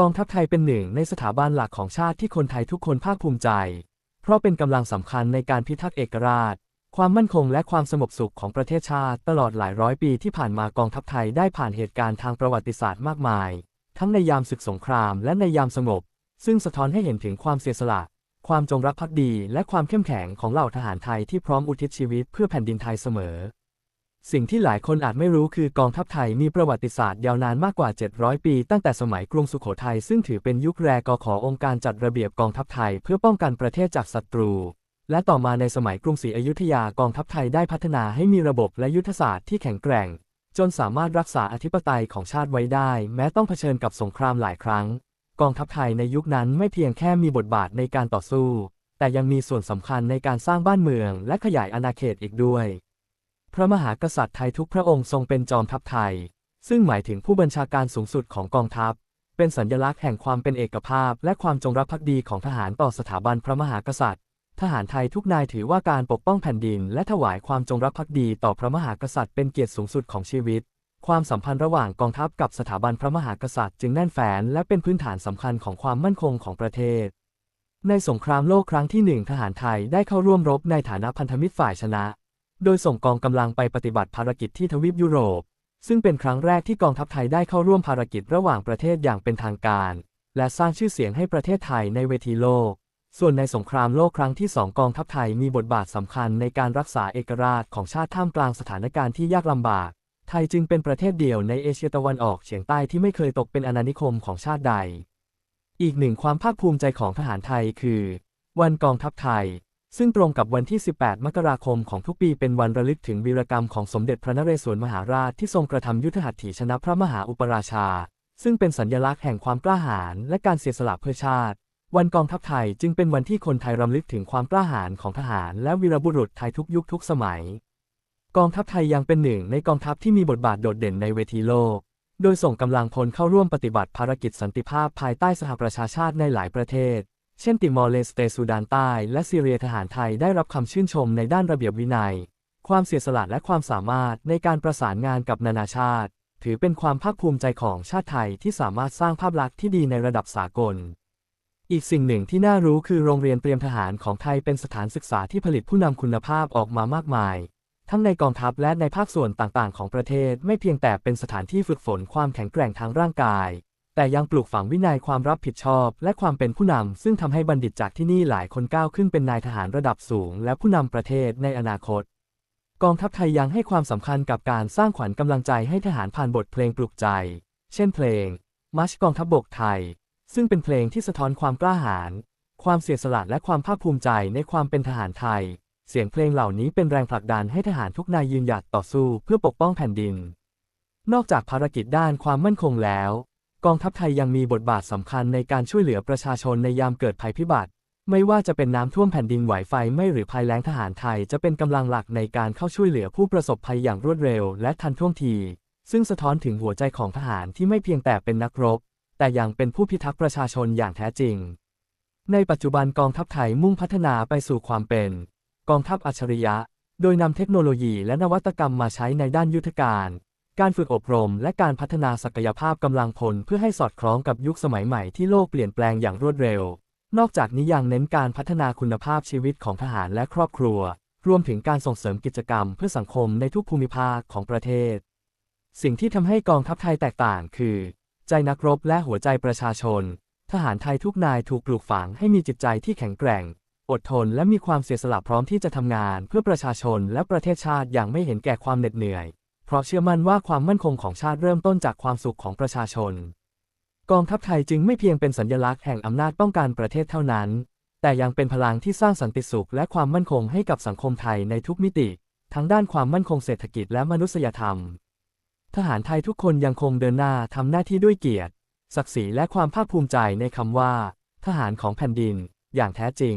กองทัพไทยเป็นหนึ่งในสถาบันหลักของชาติที่คนไทยทุกคนภาคภูมิใจ เพราะเป็นกำลังสำคัญในการพิทักษ์เอกราช ความมั่นคงและความสงบสุขของประเทศชาติ ตลอดหลายร้อยปีที่ผ่านมากองทัพไทยได้ผ่านเหตุการณ์ทางประวัติศาสตร์มากมาย ทั้งในยามศึกสงครามและในยามสงบ ซึ่งสะท้อนให้เห็นถึงความเสียสละ ความจงรักภักดี และความเข้มแข็งของเหล่าทหารไทยที่พร้อมอุทิศชีวิตเพื่อแผ่นดินไทยเสมอ สิ่งที่หลายคนอาจไม่รู้คือกองทัพไทยมีประวัติศาสตร์ยาวนานมากกว่า 700 ปี ตั้งแต่สมัยกรุงสุโขทัยซึ่งถือเป็นยุคแรกขององค์การจัดระเบียบกองทัพไทยเพื่อป้องกันประเทศจากศัตรู และต่อมาในสมัยกรุงศรีอยุธยากองทัพไทยได้พัฒนาให้มีระบบและยุทธศาสตร์ที่แข็งแกร่ง จนสามารถรักษาอธิปไตยของชาติไว้ได้ แม้ต้องเผชิญกับสงครามหลายครั้ง กองทัพไทยในยุคนั้นไม่เพียงแค่มีบทบาทในการต่อสู้ แต่ยังมีส่วนสำคัญในการสร้างบ้านเมือง และขยายอาณาเขตอีกด้วย พระมหากษัตริย์ไทยทุกพระองค์ทรงเป็นจอมทัพไทย ซึ่งหมายถึงผู้บัญชาการสูงสุดของกองทัพ เป็นสัญลักษณ์แห่งความเป็นเอกภาพ และความจงรักภักดีของทหารต่อสถาบันพระมหากษัตริย์ ทหารไทยทุกนายถือว่าการปกป้องแผ่นดิน และถวายความจงรักภักดีต่อพระมหากษัตริย์เป็นเกียรติสูงสุดของชีวิต ความสัมพันธ์ระหว่างกองทัพกับสถาบันพระมหากษัตริย์ จึงแน่นแฟ้นและเป็นพื้นฐานสำคัญของความมั่นคงของประเทศ ในสงครามโลกครั้งที่หนึ่งทหารไทยได้เข้าร่วมรบในฐานะพันธมิตรฝ่ายชนะ โดยส่งกองกำลังไปปฏิบัติภารกิจที่ทวีปยุโรป ซึ่งเป็นครั้งแรกที่กองทัพไทยได้เข้าร่วมภารกิจระหว่างประเทศอย่างเป็นทางการ และสร้างชื่อเสียงให้ประเทศไทยในเวทีโลก ส่วนในสงครามโลกครั้งที่สองกองทัพไทยมีบทบาทสำคัญในการรักษาเอกราชของชาติท่ามกลางสถานการณ์ที่ยากลำบาก ไทยจึงเป็นประเทศเดียวในเอเชียตะวันออกเฉียงใต้ที่ไม่เคยตกเป็นอาณานิคมของชาติใด อีกหนึ่งความภาคภูมิใจของทหารไทยคือ วันกองทัพไทย ซึ่งตรงกับวันที่ 18 มกราคมของทุกปีเป็นวันระลึกถึงวีรกรรมของสมเด็จพระนเรศวรมหาราชที่ทรงกระทำยุทธหัตถีชนะพระมหาอุปราชา ซึ่งเป็นสัญลักษณ์แห่งความกล้าหาญและการเสียสละเพื่อชาติ วันกองทัพไทยจึงเป็นวันที่คนไทยรำลึกถึงความกล้าหาญของทหารและวีรบุรุษไทยทุกยุคทุกสมัย กองทัพไทยยังเป็นหนึ่งในกองทัพที่มีบทบาทโดดเด่นในเวทีโลก โดยส่งกำลังพลเข้าร่วมปฏิบัติภารกิจสันติภาพภายใต้สหประชาชาติในหลายประเทศ เช่นติมอร์เลสเตซูดานใต้ และซีเรียทหารไทยได้รับคำชื่นชมในด้านระเบียบวินัย ความเสียสละและความสามารถในการประสานงานกับนานาชาติ ถือเป็นความภาคภูมิใจของชาติไทยที่สามารถสร้างภาพลักษณ์ที่ดีในระดับสากล อีกสิ่งหนึ่งที่น่ารู้คือโรงเรียนเตรียมทหารของไทยเป็นสถานศึกษาที่ผลิตผู้นำคุณภาพออกมามากมาย ทั้งในกองทัพและในภาคส่วนต่างๆ ของประเทศ ไม่เพียงแต่เป็นสถานที่ฝึกฝนความแข็งแกร่งทางร่างกาย แต่ยังปลูกฝังวินัยความรับผิดชอบ และความเป็นผู้นำ ซึ่งทำให้บัณฑิตจากที่นี่หลายคนก้าวขึ้นเป็นนายทหารระดับสูง และผู้นำประเทศในอนาคต กองทัพไทยยังให้ความสำคัญกับการสร้างขวัญกำลังใจให้ทหารผ่านบทเพลงปลุกใจ เช่นเพลงมาร์ชกองทัพบบกไทย ซึ่งเป็นเพลงที่สะท้อนความกล้าหาญความเสียสละและความภาคภูมิใจในความเป็นทหารไทย เสียงเพลงเหล่านี้เป็นแรงผลักดันให้ทหารทุกนายยืนหยัดต่อสู้เพื่อปกป้องแผ่นดิน นอกจากภารกิจด้านความมั่นคงแล้ว กองทัพไทยยังมีบทบาทสำคัญในการช่วยเหลือประชาชนในยามเกิดภัยพิบัติ ไม่ว่าจะเป็นน้ำท่วมแผ่นดินไหวไฟไหม้หรือภัยแล้งทหารไทยจะเป็นกำลังหลักในการเข้าช่วยเหลือผู้ประสบภัยอย่างรวดเร็วและทันท่วงที ซึ่งสะท้อนถึงหัวใจของทหารที่ไม่เพียงแต่เป็นนักรบ แต่ยังเป็นผู้พิทักษ์ประชาชนอย่างแท้จริง ในปัจจุบันกองทัพไทยมุ่งพัฒนาไปสู่ความเป็น กองทัพอัจฉริยะ โดยนำเทคโนโลยีและนวัตกรรมมาใช้ในด้านยุทธการ การฝึกอบรมและการพัฒนาศักยภาพกำลังพลเพื่อให้สอดคล้องกับยุคสมัยใหม่ที่โลกเปลี่ยนแปลงอย่างรวดเร็ว นอกจากนี้ยังเน้นการพัฒนาคุณภาพชีวิตของทหารและครอบครัว รวมถึงการส่งเสริมกิจกรรมเพื่อสังคมในทุกภูมิภาคของประเทศ สิ่งที่ทำให้กองทัพไทยแตกต่างคือ ใจนักรบและหัวใจประชาชน ทหารไทยทุกนายถูกปลูกฝังให้มีจิตใจที่แข็งแกร่ง อดทนและมีความเสียสละพร้อมที่จะทำงานเพื่อประชาชนและประเทศชาติอย่างไม่เห็นแก่ความเหน็ดเหนื่อย เพราะเชื่อมั่นว่าความมั่นคงของชาติเริ่มต้นจากความสุขของประชาชน กองทัพไทยจึงไม่เพียงเป็นสัญลักษณ์แห่งอำนาจป้องกันประเทศเท่านั้น แต่ยังเป็นพลังที่สร้างสันติสุขและความมั่นคงให้กับสังคมไทยในทุกมิติ ทั้งด้านความมั่นคงเศรษฐกิจและมนุษยธรรม ทหารไทยทุกคนยังคงเดินหน้าทำหน้าที่ด้วยเกียรติ ศักดิ์ศรีและความภาคภูมิใจในคำว่า ทหารของแผ่นดิน อย่างแท้จริง